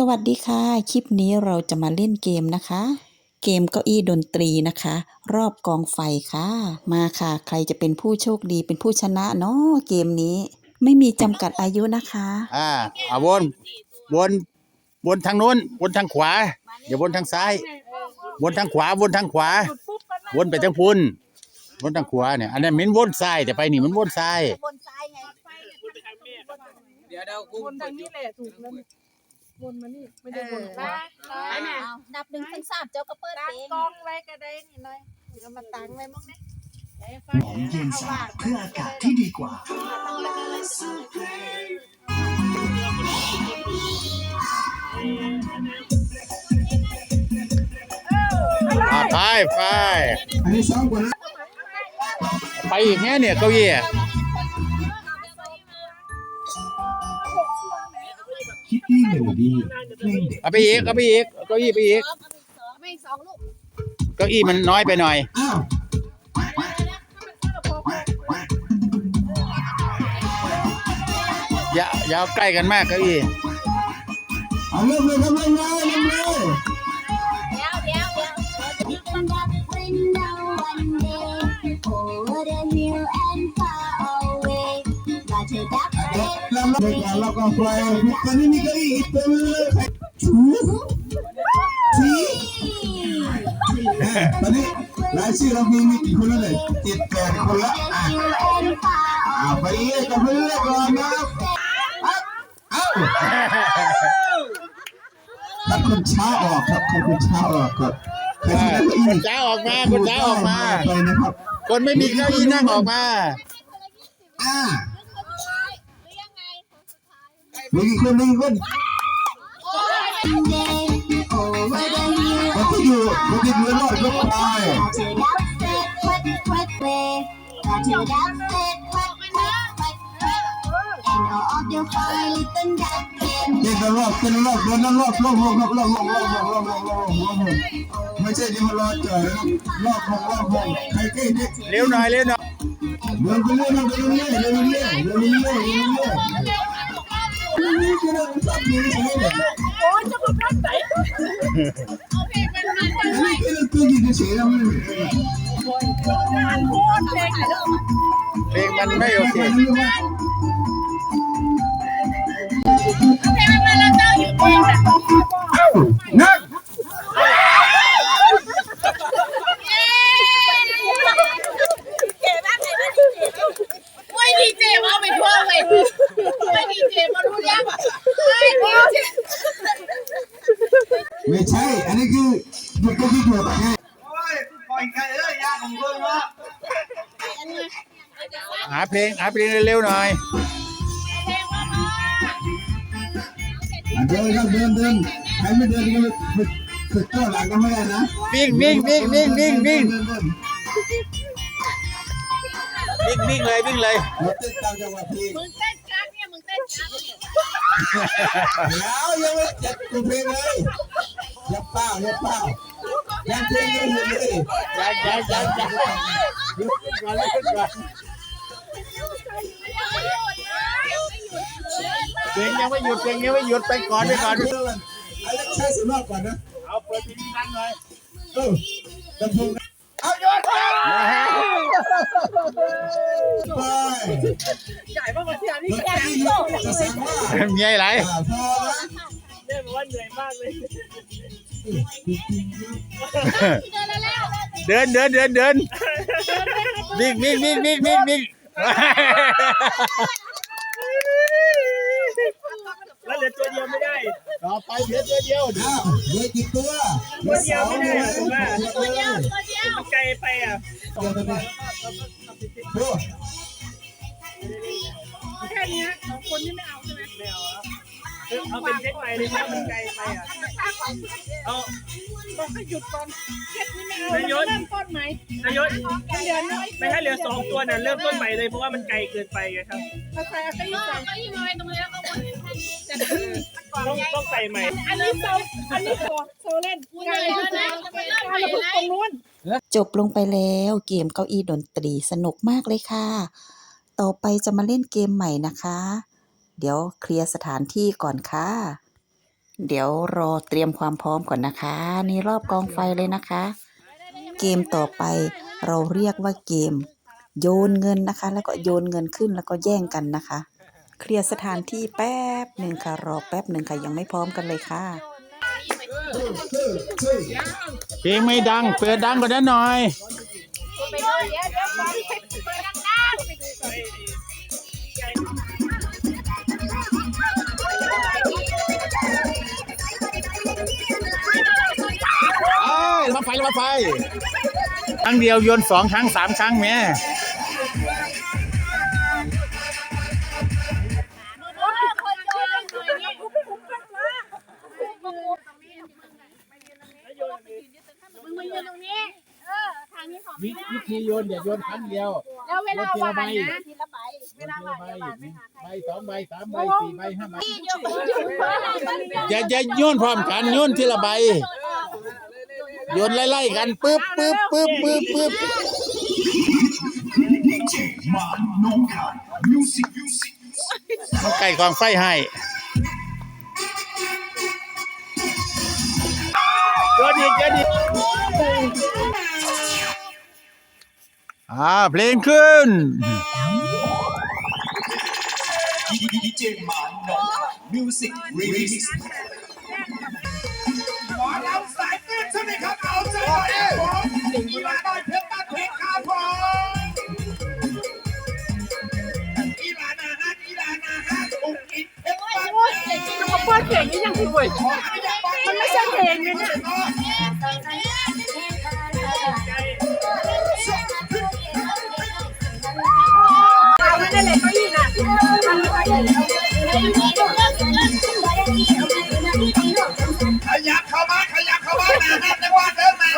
สวัสดีค่ะ คลิปนี้เราจะมาเล่นเกมนะคะ เกมเก้าอี้ดนตรีนะคะ รอบกองไฟค่ะ มาค่ะ ใครจะเป็นผู้โชคดีเป็นผู้ชนะเนาะเกมนี้ ไม่มีจำกัดอายุนะคะ อ่าอ่าวนวนวนทางโน้นวนทางขวาอย่าวนทางซ้าย วนทางขวาวนทางขวา วนไปทางพุนวนทางขวาเนี่ยอันนั้นมันวนซ้ายแต่ไปนี่มันวนซ้าย บนซ้ายไง เดี๋ยวเดี๋ยวกูวนทางนี้แหละถูกแล้วนี่ วนมานี่ไม่ได้วนไปไปแม่นับหนึ่งถึงสามเจ้าก็เปิดตั้งเพลงกล้องไว้ก็ได้นี่เลยเอามาตั้งไว้มั้งเนี่ยหอมเย็นสะอาดเพื่ออากาศที่ดีกว่า อ่าไปไปอันนี้ซ้อมกว่านะไปอีกแค่เนี่ยเก้าอี้อะ คิดดี้เมโลดี้เพลงเด็กเอาไปอีกเอาไปอีกเอาเก้าอี้ไปอีกไม่สองลูกเก้าอี้มันน้อยไปหน่อย อ้าวอย่าอย่าเอาใกล้กันมากเก้าอี้ เอาเริ่มเลยครับเริ่มเลยเริ่มเลย แล้วเราในการเราก็ปล่อยตอนนี้มีเก้าอี้อีกเต็มเลยถูทีตอนนี้รายชื่อเรามีมีกี่คนแล้วเนี่ยเจ็ดแปดคนละอะเอาไปเรื่อยกันไปเรื่อยก่อนนะครับเอ้าถ้าคนช้าออกครับถ้าคนช้าออกครับครที่ได้เก้าอี้คนช้าออกมาคนช้าออกมาไปนะครับคนไม่มีเก้าอี้นั่งออกมาอ่า มีกี่คนมีกี่คนคนที่อยู่คนที่อยู่รอดก็ไปเต้นกันรอบเต้นรอบเดินรอบรอบรอบรอบรอบรอบรอบรอบรอบรอบรอบรอบไม่ใช่ที่มารอจ่อยนะครับรอบรอบรอบรอบใครใกล้เนี่ยเร็วหน่อยเร็วหน่อยเดินไปเรื่อยเดินไปเรื่อยเดินไปเรื่อยเดินไปเรื่อยเดินไปเรื่ อยู่ในอไหเคโอ้จะมาพัไหนเอาเพลงเป็นพันกันไหมนี่คือตัวกินเฉยๆแล้มงานโคตรเพลงยเมันไม่โอเคเอเพมันมาแล้วเจ้าอยู่เพลงแบบนัก หาเพลงหาเพลงเร็วๆหน่อยเดินครับเดินเดินใครไม่เดินก็ไม่ฝึกตัวหลังก็ไม่ได้นะวิ่งวิ่งวิ่งวิ่งวิ่งวิ่งเดินบินวิ่งวิ่งเลยวิ่งเลยเราเต้นตามจังหวะพลงมึงเต้นกั๊กเนี่ยมึงเต้นกั๊กเนี่ยแล้วยังไม่จัดตัวเพลงเลยอย่าเป้าอย่าเป้ายังเพลงยังอยู่เลยยังยังยังยังหยุดก่อนหยุดก่อน เพลงยังไม่หยุดเพลงยังไม่หยุดไปก่อนไปก่อนเดินเอาเล็กใช้สำรอบก่อนนะ เอาเปิดเพลงดังหน่อยเออลำโพงเอาโยนไปใหญ่มากกว่าที่อันนี้เมื่อกี้จะสั่งว่ามีอะไรอ่าพอนะแม่บอกว่าเหนื่อยมากเลยเดินเดินเดินเดินวิ่งวิ่งวิ่งวิ่งวิ่งวิ่งแล้ว เหลือตัวเดียวไม่ได้ ต่อไปเหลือตัวเดียวอ้าวเหลือกี่ตัวเหลือสองเหลือสองตัวเดียวมันไกลไปอะเดี๋ยวไปดูแค่นี้สองคนนี่ไม่เอาใช่ไหมไม่เอาเอาเป็นเซ็ตไปเลยนะมันไกลไปอะเอาต้องให้หยุดก่อนเซ็ตนี้ไม่เอาเริ่มต้นใหม่นายศเดือนน้อยไม่ถ้าเหลือสองตัวน่ะเริ่มต้นใหม่เลยเพราะว่ามันไกลเกินไปไงครับภาษาก็ยิ่งใส่ก็ยิ่งมาตรงนี้แล้วก็วน ต้องต้องใส่ใหม่ อันนี้โซอันนี้โซโซเล่นไกลนะไกลแล้วพึ่งตรงนู้นจบลงไปแล้วเกมเก้าอี้ดนตรีสนุกมากเลยค่ะ ต่อไปจะมาเล่นเกมใหม่นะคะ เดี๋ยวเคลียร์สถานที่ก่อนค่ะ เดี๋ยวรอเตรียมความพร้อมก่อนนะคะ นี่รอบกองไฟเลยนะคะ เกมต่อไปเราเรียกว่าเกม โยนเงินนะคะ แล้วก็โยนเงินขึ้นแล้วก็แย่งกันนะคะ เคลียร์สถานที่แป๊บหนึ่งค่ะ รอแป๊บหนึ่งค่ะ ยังไม่พร้อมกันเลยค่ะ เพลงไม่ดัง เปิดดังกว่านั้นหน่อยไปดูเดี๋ยวเดี๋ยวก่อนเปิดดังเอ้ยมาไฟมาไฟครั้งเดียวโยนสองครั้งสามครั้งแม่ วิวิธีโยนอย่าโยนครั้งเดียวแล้วเวลาวางนะทีละใบเวลาใบใบสองใบสามใบสี่ใบห้าใบโยนโยนอย่าอย่าโยนพร้อมกันโยนทีละใบโยนไล่ๆกันปึ๊บปึ๊บปึ๊บปึ๊บปึ๊บเจ็บมาน้องขามิวสิกมิวสิกมันไก่กองไฟให้โยนอีกโยนอีก อ่าเพลงขึ้นดีเจมาน้องมิวสิกรีมิกซ์ ขยับเข้ามาขยับเข้ามานะฮะจังหวะเดินมา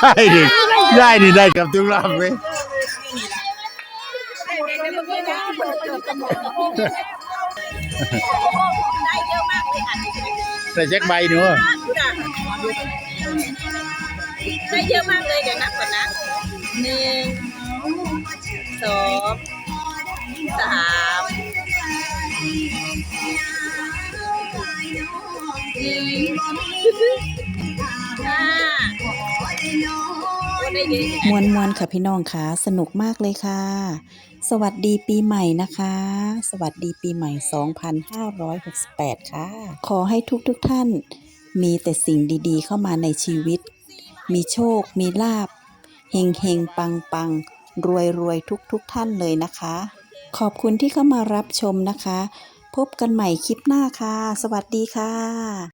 ได้ดิได้ดิได้กับทุกรอบเว้ยได้เยอะมากเลยอะแต่แจ็คใบหนู ได้เยอะมากเลยเดี๋ยวนับก่อนนะหนึ่งสองสามสี่ห้าได้เยอะมวนมวนๆค่ะพี่น้องค่ะ สนุกมากเลยค่ะ สวัสดีปีใหม่นะคะ สวัสดีปีใหม่ 2568 ค่ะ ขอให้ทุกทุกท่านมีแต่สิ่งดีๆ เข้ามาในชีวิต มีโชค มีลาบเฮงเฮงปังปังรวยรวยทุกทุกท่านเลยนะคะ ขอบคุณที่เข้ามารับชมนะคะ พบกันใหม่คลิปหน้าค่ะ สวัสดีค่ะ